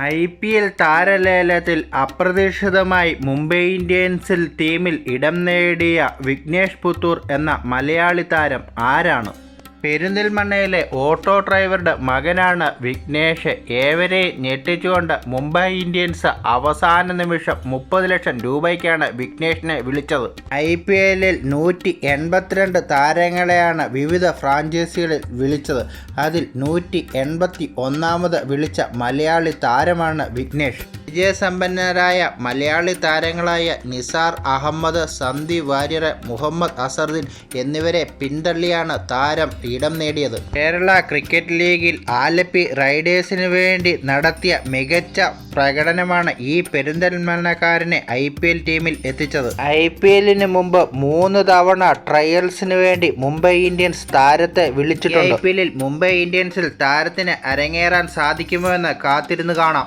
I P L താരലേലത്തിൽ അപ്രതീക്ഷിതമായി മുംബൈ ഇന്ത്യൻസിൽ ടീമിൽ ഇടം നേടിയ വിഘ്നേഷ് പുത്തൂർ എന്ന മലയാളി താരം ആരാണ്? പെരിന്തൽമണ്ണയിലെ ഓട്ടോ ഡ്രൈവറുടെ മകനാണ് വിഘ്നേഷ്. ഏവരെ ഞെട്ടിച്ചുകൊണ്ട് മുംബൈ ഇന്ത്യൻസ് അവസാന നിമിഷം മുപ്പത് ലക്ഷം രൂപയ്ക്കാണ് വിഘ്നേഷിനെ വിളിച്ചത്. ഐ പി എല്ലിൽ നൂറ്റി എൺപത്തിരണ്ട് താരങ്ങളെയാണ് വിവിധ ഫ്രാഞ്ചൈസികളിൽ വിളിച്ചത്. അതിൽ നൂറ്റി എൺപത്തി ഒന്നാമത് വിളിച്ച മലയാളി താരമാണ് വിഘ്നേഷ്. വിജയസമ്പന്നരായ മലയാളി താരങ്ങളായ നിസാർ അഹമ്മദ് സന്ദീപ് വാര്യർ മുഹമ്മദ് അസറുദ്ദീൻ എന്നിവരെ പിന്തള്ളിയാണ് താരം ഇടം നേടിയത്. കേരള ക്രിക്കറ്റ് ലീഗിൽ ആലപ്പി റൈഡേഴ്സിനു വേണ്ടി നടത്തിയ മികച്ച പ്രകടനമാണ് ഈ പെരിന്തൽമണ്ണക്കാരനെ ഐ പി എൽ ടീമിൽ എത്തിച്ചത്. ഐ പി എല്ലിന് മുമ്പ് മൂന്ന് തവണ ട്രയൽസിന് വേണ്ടി മുംബൈ ഇന്ത്യൻസ് താരത്തെ വിളിച്ചിട്ടുണ്ട്. ഐ പി എല്ലിൽ മുംബൈ ഇന്ത്യൻസിൽ താരത്തിന് അരങ്ങേറാൻ സാധിക്കുമോ എന്ന് കാത്തിരുന്ന് കാണാം.